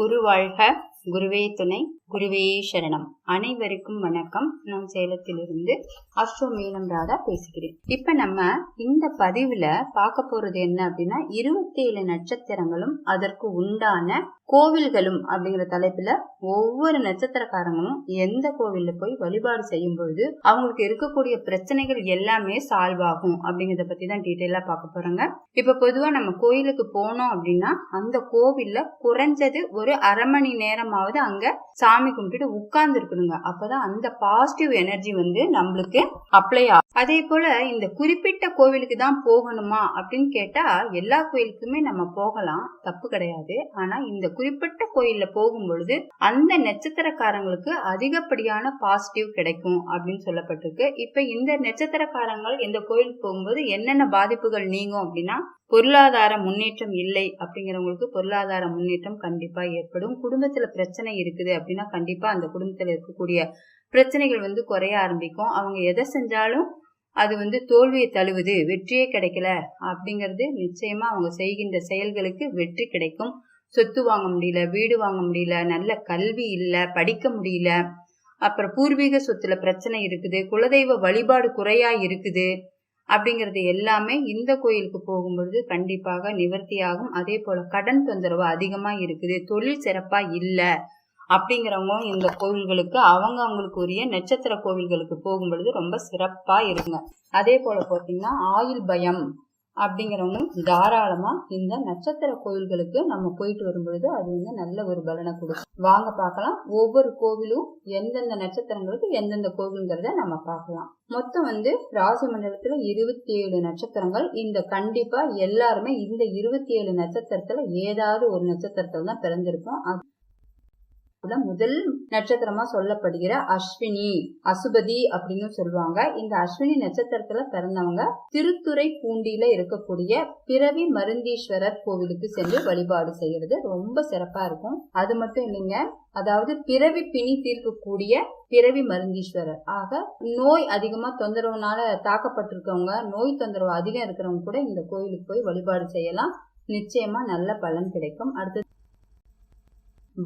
குரு வாழ்க குருவே துணை குருவே சரணம். அனைவருக்கும் வணக்கம். நான் சேலத்திலிருந்து அஸ்வமேலம் ராதா பேசுகிறேன். இப்ப நம்ம இந்த பதிவுல பார்க்க போறது என்ன அப்படின்னா இருபத்தி ஏழு நட்சத்திரங்களும் அதற்கு உண்டான கோவில்களும் அப்படிங்கிற தலைப்புல ஒவ்வொரு நட்சத்திரக்காரங்களும் எந்த கோவில்ல போய் வழிபாடு செய்யும் பொழுது அவங்களுக்கு இருக்கக்கூடிய பிரச்சனைகள் எல்லாமே சால்வ் ஆகும் அப்படிங்கறத பத்தி தான் டீட்டெயிலா பார்க்க போறோங்க. இப்ப பொதுவா நம்ம கோயிலுக்கு போனோம் அப்படின்னா அந்த கோவில்ல குறைஞ்சது ஒரு அரை மணி நேரமாவது அங்க சாமி கும்பிட்டுட்டு உட்கார்ந்து இருக்கணுங்க அப்பதான் அந்த பாசிட்டிவ் எனர்ஜி வந்து நம்மளுக்கு அப்ளை ஆகும் அதே போல இந்த குறிப்பிட்ட கோவிலுக்கு தான் போகணுமா அப்படின்னு கேட்டா எல்லா கோயிலுக்குமே நம்ம போகலாம். தப்பு கிடையாது. ஆனா இந்த குறிப்பிட்ட கோயில்ல போகும் பொழுது அந்த நட்சத்திரக்காரங்களுக்கு அதிகப்படியான பாசிட்டிவ் கிடைக்கும் அப்படின்னு சொல்லப்பட்டிருக்கு. இப்ப இந்த நட்சத்திரக்காரங்கள் இந்த கோயிலுக்கு போகும்போது என்னென்ன பாதிப்புகள் நீங்கும் அப்படின்னா பொருளாதார முன்னேற்றம் இல்லை அப்படிங்கிறவங்களுக்கு பொருளாதார முன்னேற்றம் கண்டிப்பா ஏற்படும். குடும்பத்துல பிரச்சனை இருக்குது அப்படின்னா கண்டிப்பா அந்த குடும்பத்துல இருக்கக்கூடிய பிரச்சனைகள் வந்து குறைய ஆரம்பிக்கும். அவங்க எதை செஞ்சாலும் அது வந்து தோல்வியை தழுவுது. வெற்றியே கிடைக்கல அப்படிங்கிறது நிச்சயமா அவங்க செய்கின்ற செயல்களுக்கு வெற்றி கிடைக்கும். சொத்து வாங்க முடியல வீடு வாங்க முடியல நல்ல கல்வி இல்லை படிக்க முடியல. அப்புறம் பூர்வீக சொத்துல பிரச்சனை இருக்குது. குலதெய்வ வழிபாடு குறையா இருக்குது. அப்படிங்கிறது எல்லாமே இந்த கோயிலுக்கு போகும்பொழுது கண்டிப்பாக நிவர்த்தியாகும். அதே போல கடன் தொந்தரவு அதிகமா இருக்குது. தொழில் சிறப்பா இல்லை. அப்படிங்கிறவங்க இந்த கோவில்களுக்கு அவங்க அவங்களுக்கு உரிய நட்சத்திர கோவில்களுக்கு போகும் பொழுது ரொம்ப சிறப்பா இருக்குங்க அதே போல பார்த்தீங்கன்னா ஆயுள் பயம் அப்படிங்கிறவங்க தாராளமா இந்த நட்சத்திர கோவில்களுக்கு நம்ம போயிட்டு வரும் பொழுது அது வந்து நல்ல ஒரு பலனை கொடுக்கும். வாங்க பார்க்கலாம். ஒவ்வொரு கோவிலும் எந்தெந்த நட்சத்திரங்களுக்கு எந்தெந்த கோவில்ங்கிறத நம்ம பார்க்கலாம். மொத்தம் வந்து ராசி மண்டலத்துல இருபத்தி ஏழு நட்சத்திரங்கள். இந்த கண்டிப்பா எல்லாருமே இந்த இருபத்தி ஏழு நட்சத்திரத்துல ஏதாவது ஒரு நட்சத்திரத்துல தான் பிறந்திருப்போம். முதல் நட்சத்திரமா சொல்லப்படுகிற அஸ்வினி அசுபதி அப்படின்னு சொல்லுவாங்க. இந்த அஸ்வினி நட்சத்திரத்துல பிறந்தவங்க திருத்துறை பூண்டியில இருக்கக்கூடிய பிறவி மருந்தீஸ்வரர் கோவிலுக்கு சென்று வழிபாடு செய்யறது. ரொம்ப சிறப்பா இருக்கும். அது மட்டும் இல்லைங்க அதாவது பிறவி பிணி தீர்க்கக்கூடிய பிறவி மருந்தீஸ்வரர். ஆக நோய் அதிகமா தொந்தரவுனால தாக்கப்பட்டிருக்கவங்க நோய் தொந்தரவு அதிகம் இருக்கிறவங்க கூட இந்த கோயிலுக்கு போய் வழிபாடு செய்யலாம். நிச்சயமா நல்ல பலன் கிடைக்கும். அடுத்தது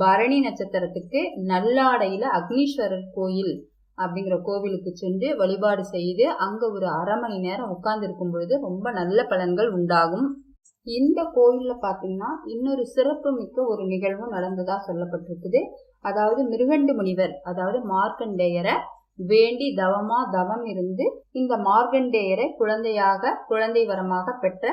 பரணி நட்சத்திரத்துக்கு நல்லாடையில அக்னீஸ்வரர் கோயில் அப்படிங்கிற கோவிலுக்கு சென்று வழிபாடு செய்து அங்க ஒரு அரை மணி நேரம் உட்கார்ந்து இருக்கும் பொழுது ரொம்ப நல்ல பலன்கள் உண்டாகும். இந்த கோயிலில் பார்த்தீங்கன்னா இன்னொரு சிறப்பு மிக்க ஒரு நிகழ்வும் நடந்ததாக சொல்லப்பட்டிருக்குது. அதாவது மிருகண்டு முனிவர் அதாவது மார்க்கண்டேயரை வேண்டி தவமா தவம் இருந்து இந்த மார்க்கண்டேயரை குழந்தையாக குழந்தை வரமாக பெற்ற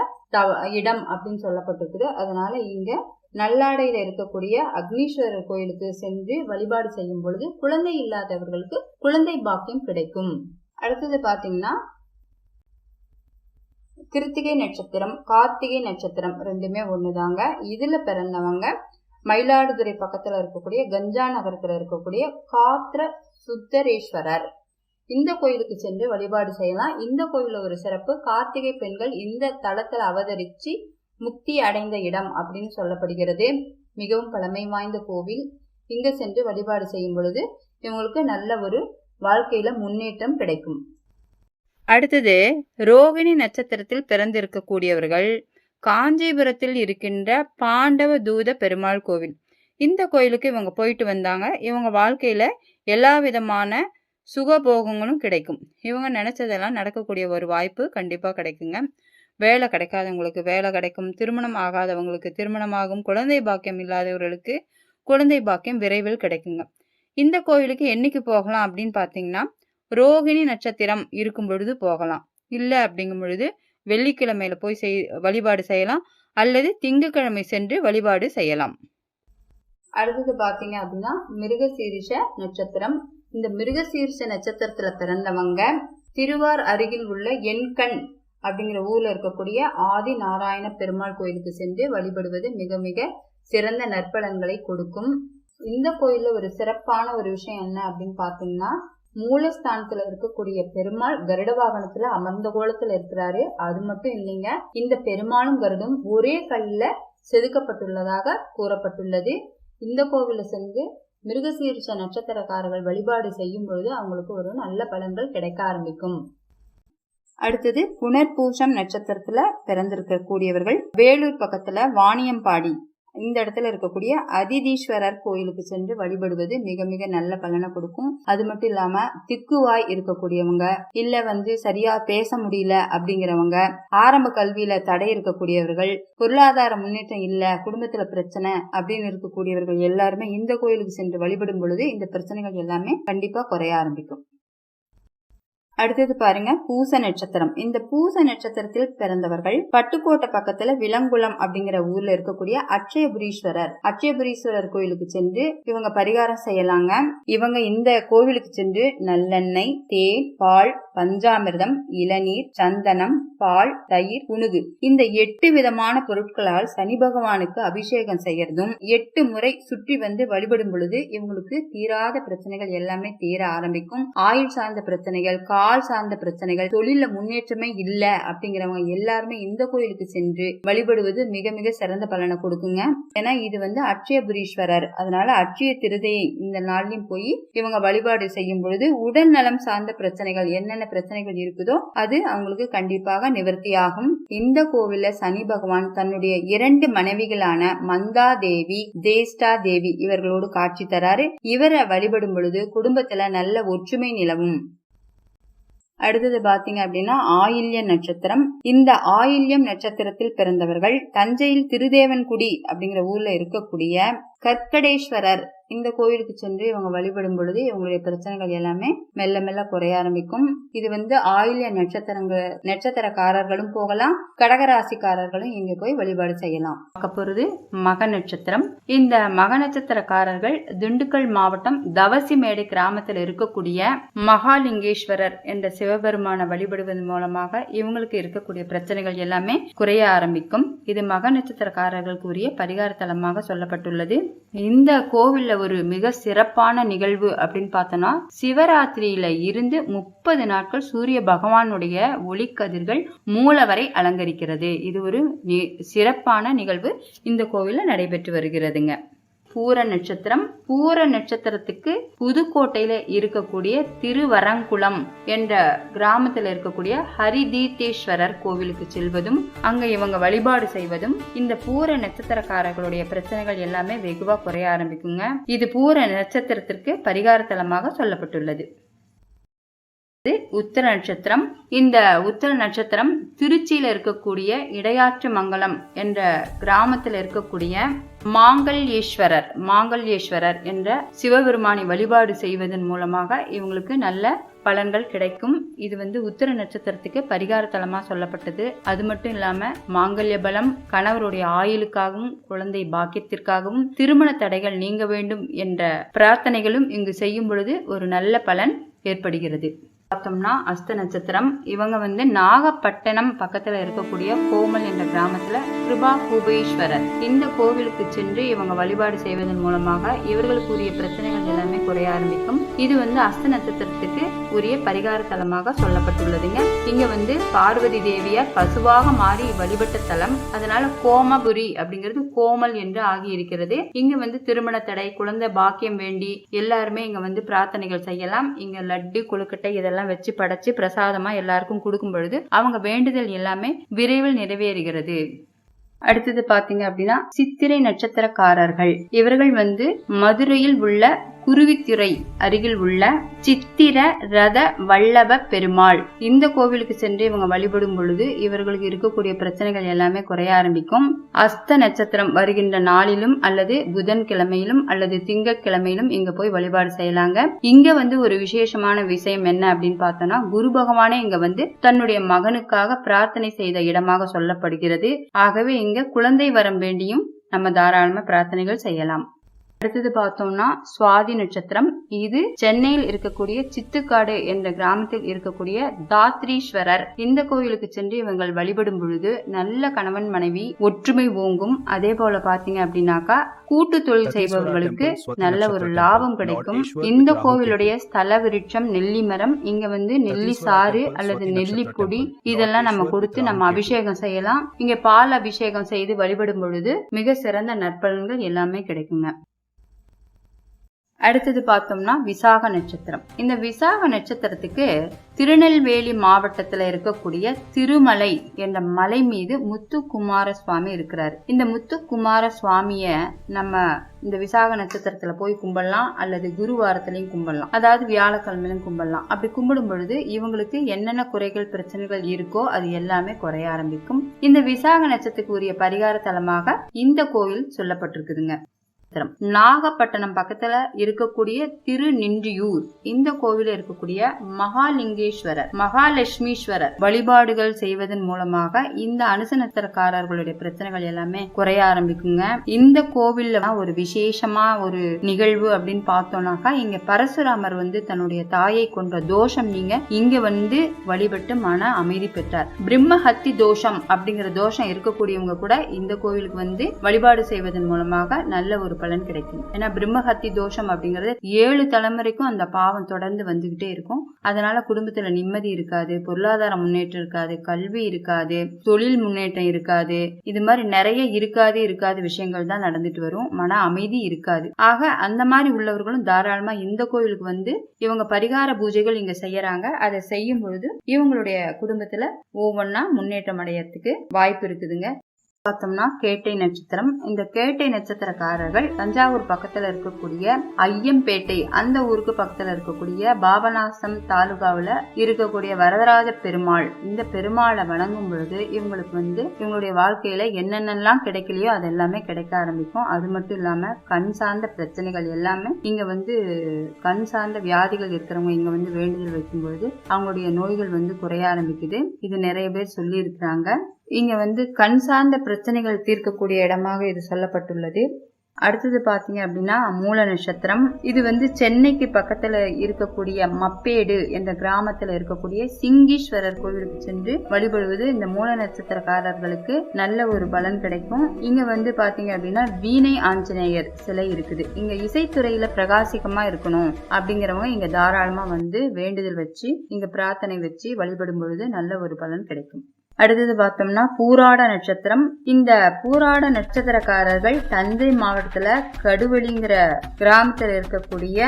இடம் அப்படின்னு சொல்லப்பட்டிருக்குது. அதனால இங்க நல்லாடையில் இருக்கக்கூடிய அக்னீஸ்வரர் கோயிலுக்கு சென்று வழிபாடு செய்யும் பொழுது குழந்தை இல்லாதவர்களுக்கு குழந்தை பாக்கியம் கிடைக்கும். அடுத்தது பாத்தீங்கன்னா கிருத்திகை நட்சத்திரம் கார்த்திகை நட்சத்திரம் ரெண்டுமே ஒண்ணுதாங்க. இதுல பிறந்தவங்க மயிலாடுதுறை பக்கத்துல இருக்கக்கூடிய கஞ்சா நகரத்துல இருக்கக்கூடிய காத்திர சுத்தரேஸ்வரர். இந்த கோயிலுக்கு சென்று வழிபாடு செய்யலாம். இந்த கோயில ஒரு சிறப்பு கார்த்திகை பெண்கள் இந்த தளத்துல அவதரிச்சு முக்தி அடைந்த இடம் அப்படின்னு சொல்லப்படுகிறது. மிகவும் பழமை வாய்ந்த கோவில். இங்கே சென்று வழிபாடு செய்யும் பொழுது இவங்களுக்கு நல்ல ஒரு வாழ்க்கையில முன்னேற்றம் கிடைக்கும். அடுத்தது ரோகிணி நட்சத்திரத்தில் பிறந்திருக்கக்கூடியவர்கள் காஞ்சிபுரத்தில் இருக்கின்ற பாண்டவ தூத பெருமாள் கோவில். இந்த கோயிலுக்கு இவங்க போயிட்டு வந்தாங்க. இவங்க வாழ்க்கையில எல்லா விதமான சுகபோகங்களும் கிடைக்கும். இவங்க நினைச்சதெல்லாம் நடக்கக்கூடிய ஒரு வாய்ப்பு கண்டிப்பா கிடைக்குங்க. வேலை கிடைக்காதவங்களுக்கு வேலை கிடைக்கும் திருமணம் ஆகாதவங்களுக்கு திருமணமாகும் குழந்தை பாக்கியம் இல்லாதவர்களுக்கு குழந்தை பாக்கியம் விரைவில் கிடைக்குங்க. இந்த கோயிலுக்கு என்னைக்கு போகலாம் அப்படின்னு பார்த்தீங்கன்னா ரோகிணி நட்சத்திரம் இருக்கும் பொழுது போகலாம். இல்லை அப்படிங்கும் பொழுது வெள்ளிக்கிழமையில போய் செய் வழிபாடு செய்யலாம். அல்லது திங்கக்கிழமை சென்று வழிபாடு செய்யலாம். அடுத்தது பார்த்தீங்க அப்படின்னா மிருகசீரிஷ நட்சத்திரம். இந்த மிருகசீரிஷ நட்சத்திரத்துல பிறந்தவங்க திருவார் அருகில் உள்ள எண்கண் அப்படிங்கிற ஊர்ல இருக்கக்கூடிய ஆதி நாராயண பெருமாள் கோயிலுக்கு சென்று வழிபடுவது மிக மிக சிறந்த நற்பலன்களை கொடுக்கும். இந்த கோயிலில் ஒரு சிறப்பான ஒரு விஷயம் என்ன அப்படின்னு பாத்தீங்கன்னா மூலஸ்தானத்துல இருக்கக்கூடிய பெருமாள் கருட வாகனத்துல அமர்ந்த கோலத்துல இருக்கிறாரு. அது மட்டும் இல்லைங்க இந்த பெருமாளும் கருடும் ஒரே கல்ல செதுக்கப்பட்டுள்ளதாக கூறப்பட்டுள்ளது. இந்த கோவில சென்று மிருகசீரிஷ நட்சத்திரக்காரர்கள் வழிபாடு செய்யும் பொழுது அவங்களுக்கு ஒரு நல்ல பலன்கள் கிடைக்க ஆரம்பிக்கும். அடுத்தது புனர்பூசம் நட்சத்திரத்துல பிறந்திருக்க கூடியவர்கள் வேலூர் பக்கத்துல வாணியம்பாடி. இந்த இடத்துல இருக்கக்கூடிய அதிதீஸ்வரர் கோயிலுக்கு சென்று வழிபடுவது மிக மிக நல்ல பலனை கொடுக்கும். அது மட்டும் இல்லாம திக்குவாய் இருக்கக்கூடியவங்க இல்ல வந்து சரியா பேச முடியல அப்படிங்கிறவங்க ஆரம்ப கல்வியில தடை இருக்கக்கூடியவர்கள் பொருளாதார முன்னேற்றம் இல்ல குடும்பத்துல பிரச்சனை அப்படின்னு இருக்கக்கூடியவர்கள் எல்லாருமே இந்த கோயிலுக்கு சென்று வழிபடும் பொழுது இந்த பிரச்சனைகள் எல்லாமே கண்டிப்பா குறைய ஆரம்பிக்கும். அடுத்தது பாருங்க பூச நட்சத்திரம். இந்த பூச நட்சத்திரத்தில் பிறந்தவர்கள் பட்டுக்கோட்டை பக்கத்துல விலங்குளம் அப்படிங்கிற ஊர்ல இருக்கக்கூடிய அட்சயபுரீஸ்வரர். அட்சயபுரீஸ்வரர் கோயிலுக்கு சென்று இவங்க பரிகாரம் செய்யலாங்க. இவங்க இந்த கோவிலுக்கு சென்று நல்லெண்ணெய் தேன் பால் பஞ்சாமிர்தம் இளநீர் சந்தனம் பால் தயிர் புனுகு இந்த எட்டு விதமான பொருட்களால் சனி பகவானுக்கு அபிஷேகம் செய்யறதும் எட்டு முறை சுற்றி வந்து வழிபடும் பொழுது இவங்களுக்கு தீராத பிரச்சனைகள் எல்லாமே தீர ஆரம்பிக்கும். ஆயுள் சார்ந்த பிரச்சனைகள் கால் சார்ந்த பிரச்சனைகள் தொழில முன்னேற்றமே இல்ல அப்படிங்கிறவங்க எல்லாருமே இந்த கோயிலுக்கு சென்று வழிபடுவது மிக மிக சிறந்த பலனை கொடுக்குங்க. ஏன்னா இது வந்து அட்சயபுரீஸ்வரர். அதனால அட்சய திருதையை இந்த நாள்லயும் போய் இவங்க வழிபாடு செய்யும் பொழுது உடல் நலம் சார்ந்த பிரச்சனைகள் என்னென்ன பிரச்சனைகள் இருக்குதோ அது அவங்களுக்கு கண்டிப்பாக நிவர்த்தியாகும். இந்த கோவில்ல சனி பகவான் தன்னுடைய இரண்டு மனைவிகளான மந்தா தேவி தேஷ்டா தேவி இவர்களோடு காட்சி தராரு. இவரை வழிபடும் பொழுது குடும்பத்துல நல்ல ஒற்றுமை நிலவும். அடுத்தது பாத்தீங்க அப்படின்னா ஆயில்ய நட்சத்திரம். இந்த ஆயில்யம் நட்சத்திரத்தில் பிறந்தவர்கள் தஞ்சையில் திருதேவன்குடி அப்படிங்கிற ஊர்ல இருக்கக்கூடிய கற்கடேஸ்வரர் இந்த கோயிலுக்கு சென்று இவங்க வழிபடும் பொழுது இவங்களுடைய பிரச்சனைகள் எல்லாமே மெல்ல மெல்ல குறைய ஆரம்பிக்கும். இது வந்து ஆயுள்ய நட்சத்திரங்கள் நட்சத்திரக்காரர்களும் போகலாம் கடகராசிக்காரர்களும் இங்க போய் வழிபாடு செய்யலாம். பார்க்க போறது மக நட்சத்திரம். இந்த மக நட்சத்திரக்காரர்கள் திண்டுக்கல் மாவட்டம் தவசிமேடு கிராமத்தில் இருக்கக்கூடிய மகாலிங்கேஸ்வரர் என்ற சிவபெருமான வழிபடுவதன் மூலமாக இவங்களுக்கு இருக்கக்கூடிய பிரச்சனைகள் எல்லாமே குறைய ஆரம்பிக்கும். இது மக நட்சத்திரக்காரர்களுக்குரிய பரிகார தலமாக சொல்லப்பட்டுள்ளது. இந்த கோவில்ல ஒரு மிக சிறப்பான நிகழ்வு அப்படின்னு பார்த்தோன்னா சிவராத்திரியில இருந்து முப்பது நாட்கள் சூரிய பகவானுடைய ஒளிக்கதிர்கள் மூலவரை அலங்கரிக்கிறது. இது ஒரு நி- சிறப்பான நிகழ்வு இந்த கோவிலில் நடைபெற்று வருகிறதுங்க. பூர நட்சத்திரம். பூர நட்சத்திரத்துக்கு புதுக்கோட்டையில இருக்கக்கூடிய திருவரங்குளம் என்ற கிராமத்துல இருக்கக்கூடிய ஹரிதீர்த்தேஸ்வரர் கோவிலுக்கு செல்வதும் அங்க இவங்க வழிபாடு செய்வதும் இந்த பூர நட்சத்திரக்காரர்களுடைய பிரச்சனைகள் எல்லாமே வெகுவா குறைய ஆரம்பிக்குங்க. இது பூர நட்சத்திரத்திற்கு பரிகார தலமாக சொல்லப்பட்டுள்ளது. இது உத்தர நட்சத்திரம். இந்த உத்தர நட்சத்திரம் திருச்சியில் இருக்கக்கூடிய இடையாற்று மங்கலம் என்ற கிராமத்தில் இருக்கக்கூடிய மாங்கல்யேஸ்வரர் மாங்கல்யேஸ்வரர் என்ற சிவபெருமானை வழிபாடு செய்வதன் மூலமாக இவங்களுக்கு நல்ல பலன்கள் கிடைக்கும். இது வந்து உத்தர நட்சத்திரத்துக்கு பரிகார தலமா சொல்லப்பட்டது. அது மட்டும் இல்லாம மாங்கல்ய பலம் கணவருடைய ஆயுளுக்காகவும் குழந்தை பாக்கியத்திற்காகவும் திருமண தடைகள் நீங்க வேண்டும் என்ற பிரார்த்தனைகளும் இங்கு செய்யும் பொழுது ஒரு நல்ல பலன் ஏற்படுகிறது. பார்த்தோம்னா அஸ்த நட்சத்திரம். இவங்க வந்து நாகப்பட்டினம் பக்கத்துல இருக்கக்கூடிய கோமல் என்ற கிராமத்துல கிருபா கூபேஸ்வரர். இந்த கோவிலுக்கு சென்று இவங்க வழிபாடு செய்வதன் மூலமாக இவர்களுக்கு உரிய பிரச்சனைகள் எல்லாமே குறைய ஆரம்பிக்கும். இது வந்து அஸ்த நட்சத்திரத்துக்கு உரிய பரிகார தலமாக சொல்லப்பட்டுள்ளதுங்க. இங்க வந்து பார்வதி தேவியார் பசுவாக மாறி வழிபட்ட தலம். அதனால கோமபுரி அப்படிங்கிறது கோமல் என்று ஆகி இருக்கிறது இங்க வந்து திருமண தடை குழந்தை பாக்கியம் வேண்டி எல்லாருமே இங்க வந்து பிரார்த்தனைகள் செய்யலாம். இங்க லட்டு கொழுக்கட்டை இதெல்லாம் வச்சு படைச்சு பிரசாதமா எல்லாருக்கும் கொடுக்கும் பொழுது அவங்க வேண்டுதல் எல்லாமே விரைவில் நிறைவேறுகிறது. அடுத்தது பாத்தீங்க அப்படின்னா சித்திரை நட்சத்திரக்காரர்கள். இவர்கள் வந்து மதுரையில் உள்ள குருவித்துறை அருகில் உள்ள சித்திர ரத வல்லப பெருமாள். இந்த கோவிலுக்கு சென்று இவங்க வழிபடும் பொழுது இவர்களுக்கு இருக்கக்கூடிய பிரச்சனைகள் எல்லாமே குறைய ஆரம்பிக்கும். அஸ்த நட்சத்திரம் வருகின்ற நாளிலும் அல்லது புதன் கிழமையிலும் அல்லது திங்கட்கிழமையிலும் இங்க போய் வழிபாடு செய்யலாங்க. இங்க வந்து ஒரு விசேஷமான விஷயம் என்ன அப்படின்னு பார்த்தோம்னா குரு பகவானே இங்க வந்து தன்னுடைய மகனுக்காக பிரார்த்தனை செய்த இடமாக சொல்லப்படுகிறது. ஆகவே இங்க குழந்தை வரம் வேண்டியும் நம்ம தாராளமா பிரார்த்தனைகள் செய்யலாம். அடுத்தது பார்த்தோம்னா சுவாதி நட்சத்திரம். இது சென்னையில் இருக்கக்கூடிய சித்துக்காடு என்ற கிராமத்தில் இருக்கக்கூடிய தாத்ரீஸ்வரர். இந்த கோவிலுக்கு சென்று இவங்கள் வழிபடும் பொழுது நல்ல கணவன் மனைவி ஒற்றுமை ஓங்கும். அதே போல பாத்தீங்க அப்படின்னாக்கா கூட்டு தொழில் செய்பவர்களுக்கு நல்ல ஒரு லாபம் கிடைக்கும். இந்த கோவிலுடைய ஸ்தல விருட்சம் நெல்லி மரம் இங்க வந்து நெல்லி சாறு அல்லது நெல்லி பொடி இதெல்லாம் நம்ம கொடுத்து நம்ம அபிஷேகம் செய்யலாம். இங்க பால் அபிஷேகம் செய்து வழிபடும் பொழுது மிக சிறந்த நற்பலன்கள் எல்லாமே கிடைக்குங்க. அடுத்தது பார்த்தோம்னா விசாக நட்சத்திரம். இந்த விசாக நட்சத்திரத்துக்கு திருநெல்வேலி மாவட்டத்துல இருக்கக்கூடிய திருமலை என்ற மலை மீது முத்துக்குமார சுவாமி இருக்கிறாரு. இந்த முத்துக்குமார சுவாமிய நம்ம இந்த விசாக நட்சத்திரத்துல போய் கும்பிடலாம் அல்லது குருவாரத்திலையும் கும்பிடலாம். அதாவது வியாழக்கிழமையிலும் கும்பிடலாம். அப்படி கும்பிடும் பொழுது இவங்களுக்கு என்னென்ன குறைகள் பிரச்சனைகள் இருக்கோ அது எல்லாமே குறைய ஆரம்பிக்கும். இந்த விசாக நட்சத்திரத்துக்கு உரிய பரிகார தலமாக இந்த கோவில் சொல்லப்பட்டிருக்குதுங்க. நட்சத்திரம். நாகப்பட்டினம் பக்கத்துல இருக்கக்கூடிய திருநின்றியூர். இந்த கோவில இருக்கக்கூடிய மகாலிங்கேஸ்வரர் மகாலட்சுமீஸ்வரர் வழிபாடுகள் செய்வதன் மூலமாக இந்த அனுச நட்சத்திரக்காரர்களுடைய பிரச்சனைகள் எல்லாமே குறைய ஆரம்பிக்குங்க. இந்த கோவில்ல ஒரு விசேஷமா ஒரு நிகழ்வு அப்படின்னு பார்த்தோம்னாக்கா இங்க பரசுராமர் வந்து தன்னுடைய தாயை கொன்ற தோஷம் நீங்க இங்க வந்து வழிபட்டு மன அமைதி பெற்றார். பிரம்மஹத்தி தோஷம் அப்படிங்கிற தோஷம் இருக்கக்கூடியவங்க கூட இந்த கோவிலுக்கு வந்து வழிபாடு செய்வதன் மூலமாக நல்ல ஒரு பலன் கிடைக்கும். ஏன்னா பிரம்மஹத்தி தோஷம் அப்படிங்கிறது ஏழு தலைமுறைக்கும் அந்த பாவம் தொடர்ந்து வந்துகிட்டே இருக்கும். அதனால குடும்பத்துல நிம்மதி இருக்காது பொருளாதார முன்னேற்றம் இருக்காது கல்வி இருக்காது தொழில் முன்னேற்றம் இருக்காது. இது மாதிரி நிறைய இருக்காது இருக்காது விஷயங்கள் தான் நடந்துட்டு வரும். மன அமைதி இருக்காது. ஆக அந்த மாதிரி உள்ளவர்களும் தாராளமா இந்த கோயிலுக்கு வந்து இவங்க பரிகார பூஜைகள் இங்க செய்யறாங்க. அதை செய்யும் பொழுது இவங்களுடைய குடும்பத்துல ஒவ்வொன்னா முன்னேற்றம் அடையறதுக்கு வாய்ப்பு இருக்குதுங்க. பார்த்தோம்னா கேட்டை நட்சத்திரம். இந்த கேட்டை நட்சத்திரக்காரர்கள் தஞ்சாவூர் பக்கத்துல இருக்கக்கூடிய ஐயம்பேட்டை அந்த ஊருக்கு பக்கத்துல இருக்கக்கூடிய பாபநாசம் தாலுகாவில இருக்கக்கூடிய வரதராஜ பெருமாள். இந்த பெருமாளை வணங்கும் பொழுது இவங்களுக்கு வந்து இவங்களுடைய வாழ்க்கையில என்னென்னலாம் கிடைக்கலையோ அது எல்லாமே கிடைக்க ஆரம்பிக்கும். அது மட்டும் இல்லாம கண் சார்ந்த பிரச்சனைகள் எல்லாமே இங்க வந்து கண் சார்ந்த வியாதிகள் இருக்கிறவங்க இங்க வந்து வேண்டுதல் வைக்கும்பொழுது அவங்களுடைய நோய்கள் வந்து குறைய ஆரம்பிக்குது. இது நிறைய பேர் சொல்லி இருக்கிறாங்க இங்கே வந்து கண் சார்ந்த பிரச்சனைகள் தீர்க்கக்கூடிய இடமாக இது சொல்லப்பட்டுள்ளது. அடுத்தது பார்த்தீங்க அப்படின்னா மூல நட்சத்திரம். இது வந்து சென்னைக்கு பக்கத்தில் இருக்கக்கூடிய மப்பேடு என்ற கிராமத்தில் இருக்கக்கூடிய சிங்கீஸ்வரர் கோவிலுக்கு சென்று வழிபடுவது இந்த மூல நட்சத்திரக்காரர்களுக்கு நல்ல ஒரு பலன் கிடைக்கும். இங்க வந்து பார்த்தீங்க அப்படின்னா வீணை ஆஞ்சநேயர் சிலை இருக்குது. இங்க இசைத்துறையில பிரகாசிக்கமாக இருக்கணும் அப்படிங்கிறவங்க இங்க தாராளமா வந்து வேண்டுதல் வச்சு இங்க பிரார்த்தனை வச்சு வழிபடும் பொழுது நல்ல ஒரு பலன் கிடைக்கும். அடுத்தது பார்த்தோம்னா பூராட நட்சத்திரம். இந்த பூராட நட்சத்திரக்காரர்கள் தஞ்சை மாவட்டத்துல கடுவெளிங்கிற கிராமத்துல இருக்கக்கூடிய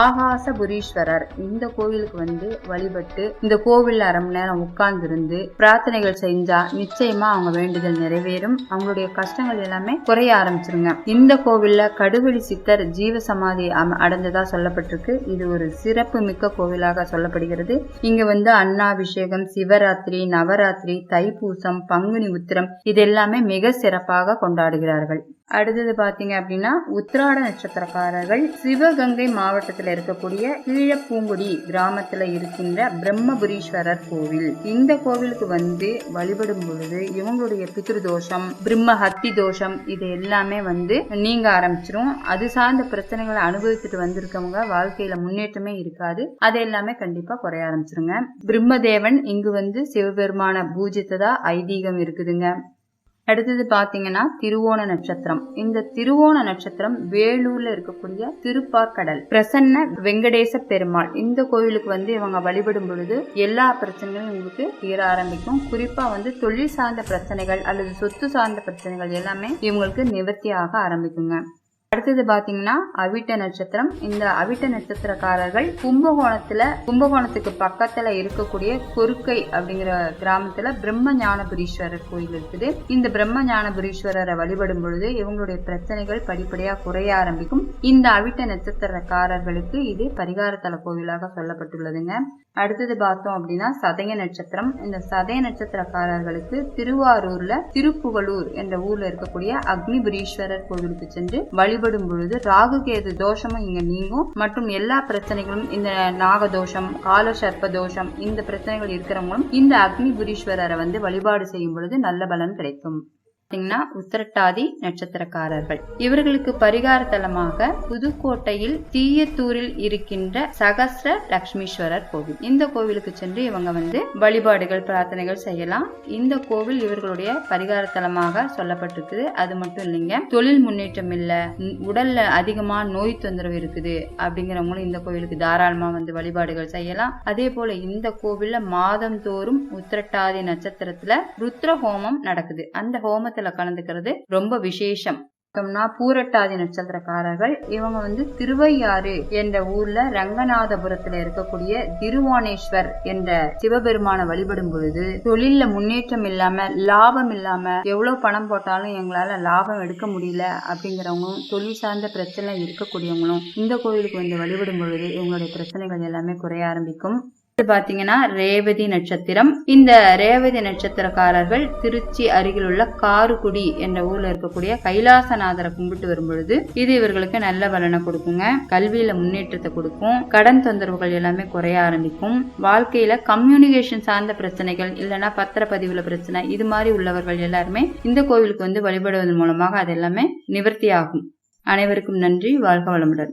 ஆகாசபுரீஸ்வரர். இந்த கோவிலுக்கு வந்து வழிபட்டு இந்த கோவில்ல அரை மணி நேரம் உட்கார்ந்திருந்து பிரார்த்தனைகள் செஞ்சா நிச்சயமா அவங்க வேண்டுதல் நிறைவேறும். அவங்களுடைய கஷ்டங்கள் எல்லாமே குறைய ஆரம்பிச்சிருங்க. இந்த கோவில்ல கடுவெளி சித்தர் ஜீவ சமாதி அடைந்ததா சொல்லப்பட்டிருக்கு. இது ஒரு சிறப்பு மிக்க கோவிலாக சொல்லப்படுகிறது. இங்க வந்து அன்னாபிஷேகம் சிவராத்திரி நவராத்திரி தைப்பூசம் பங்குனி உத்திரம் இது எல்லாமே மிக சிறப்பாக கொண்டாடுகிறார்கள். அடுத்தது பார்த்தீங்க அப்படின்னா உத்திராட நட்சத்திரக்காரர்கள் சிவகங்கை மாவட்டத்தில் இருக்கக்கூடிய கீழப்பூங்குடி கிராமத்தில் இருக்கின்ற பிரம்மபுரீஸ்வரர் கோவில். இந்த கோவிலுக்கு வந்து வழிபடும் பொழுது இவங்களுடைய பித்ருதோஷம் பிரம்ம ஹத்தி தோஷம் இது எல்லாமே வந்து நீங்க ஆரம்பிச்சிரும். அது சார்ந்த பிரச்சனைகளை அனுபவித்துட்டு வந்திருக்கவங்க வாழ்க்கையில முன்னேற்றமே இருக்காது. அது எல்லாமே கண்டிப்பா குறைய ஆரம்பிச்சிருங்க. பிரம்மதேவன் இங்கு வந்து சிவபெருமான பூஜித்ததா ஐதீகம் இருக்குதுங்க. அடுத்தது பாத்தீங்கன்னா திருவோண நட்சத்திரம். இந்த திருவோண நட்சத்திரம் வேலூர்ல இருக்கக்கூடிய திருப்பார்கடல் பிரசன்ன வெங்கடேச பெருமாள். இந்த கோயிலுக்கு வந்து இவங்க வழிபடும் பொழுது எல்லா பிரச்சனைகளும் உங்களுக்கு தீர ஆரம்பிக்கும். குறிப்பா வந்து தொழில் சார்ந்த பிரச்சனைகள் அல்லது சொத்து சார்ந்த பிரச்சனைகள் எல்லாமே இவங்களுக்கு நிவர்த்தியாக ஆரம்பிக்குங்க. அடுத்தது பாத்தீங்கன்னா அவிட்ட நட்சத்திரம். இந்த அவிட்ட நட்சத்திரக்காரர்கள் கும்பகோணத்துல கும்பகோணத்துக்கு பக்கத்துல இருக்கக்கூடிய குறுக்கை அப்படிங்கிற கிராமத்துல பிரம்ம ஞானபுரீஸ்வரர் கோயில் இருக்குது. இந்த பிரம்ம ஞானபுரீஸ்வரரை வழிபடும் பொழுது இவங்களுடைய பிரச்சனைகள் படிப்படியா குறைய ஆரம்பிக்கும். இந்த அவிட்ட நட்சத்திரக்காரர்களுக்கு இது பரிகாரத்தல கோவிலாக சொல்லப்பட்டுள்ளதுங்க. அடுத்தது பார்த்தோம் அப்படின்னா சதய நட்சத்திரம். இந்த சதய நட்சத்திரக்காரர்களுக்கு திருவாரூர்ல திருப்புகலூர் என்ற ஊர்ல இருக்கக்கூடிய அக்னிபுரீஸ்வரர் கோவிலுக்கு சென்று வழிபடும் பொழுது ராகு கேது தோஷமும் இங்க நீங்கும். மற்றும் எல்லா பிரச்சனைகளும் இந்த நாகதோஷம் கால சர்ப்ப தோஷம் இந்த பிரச்சனைகள் இருக்கிறவங்களும் இந்த அக்னிபுரீஸ்வரரை வந்து வழிபாடு செய்யும் பொழுது நல்ல பலன் கிடைக்கும். பார்த்தீங்கன்னா உத்திரட்டாதி நட்சத்திரக்காரர்கள். இவர்களுக்கு பரிகார தலமாக புதுக்கோட்டையில் தீயத்தூரில் இருக்கின்ற சகஸ்ர லக்ஷ்மீஸ்வரர் கோவில். இந்த கோவிலுக்கு சென்று இவங்க வந்து வழிபாடுகள் பிரார்த்தனைகள் செய்யலாம். இந்த கோவில் இவர்களுடைய பரிகார தலமாக சொல்லப்பட்டிருக்குது. அது மட்டும் இல்லைங்க தொழில் முன்னேற்றம் இல்ல உடல்ல அதிகமா நோய் தொந்தரவு இருக்குது அப்படிங்கிறவங்களும் இந்த கோவிலுக்கு தாராளமா வந்து வழிபாடுகள் செய்யலாம். அதே போல இந்த கோவில்ல மாதந்தோறும் உத்திரட்டாதி நட்சத்திரத்துல ருத்ர ஹோமம் நடக்குது. அந்த ஹோமத்துல கலந்துக்கிறது ரொம்ப விசேஷம். பார்த்தோம்னா பூரட்டாதி நட்சத்திரக்காரர்கள் இவங்க வந்து திருவையாறு என்ற ஊர்ல ரங்கநாதபுரத்துல இருக்கக்கூடிய திருவானேஸ்வர் என்ற சிவபெருமான வழிபடும் பொழுது தொழில்ல முன்னேற்றம் இல்லாம லாபம் இல்லாம எவ்வளவு பணம் போட்டாலும் எங்களால லாபம் எடுக்க முடியல அப்படிங்கிறவங்களும் தொழில் சார்ந்த பிரச்சனை இருக்கக்கூடியவங்களும் இந்த கோயிலுக்கு வந்து வழிபடும் பொழுது இவங்களுடைய பிரச்சனைகள் எல்லாமே குறைய ஆரம்பிக்கும். பாத்தீங்கன்னா ரேவதி நட்சத்திரம். இந்த ரேவதி நட்சத்திரக்காரர்கள் திருச்சி அருகில் உள்ள காருக்குடி என்ற ஊர்ல இருக்கக்கூடிய கைலாசநாதரை கும்பிட்டு வரும் பொழுது இது இவர்களுக்கு நல்ல பலனை கொடுக்குங்க. கல்வியில முன்னேற்றத்தை கொடுக்கும். கடன் தொந்தரவுகள் எல்லாமே குறைய ஆரம்பிக்கும். வாழ்க்கையில கம்யூனிகேஷன் சார்ந்த பிரச்சனைகள் இல்லைன்னா பத்திரப்பதிவுல பிரச்சனை இது மாதிரி உள்ளவர்கள் எல்லாருமே இந்த கோவிலுக்கு வந்து வழிபடுவதன் மூலமாக அது எல்லாமே நிவர்த்தி ஆகும் அனைவருக்கும் நன்றி. வாழ்க வளமுடன்.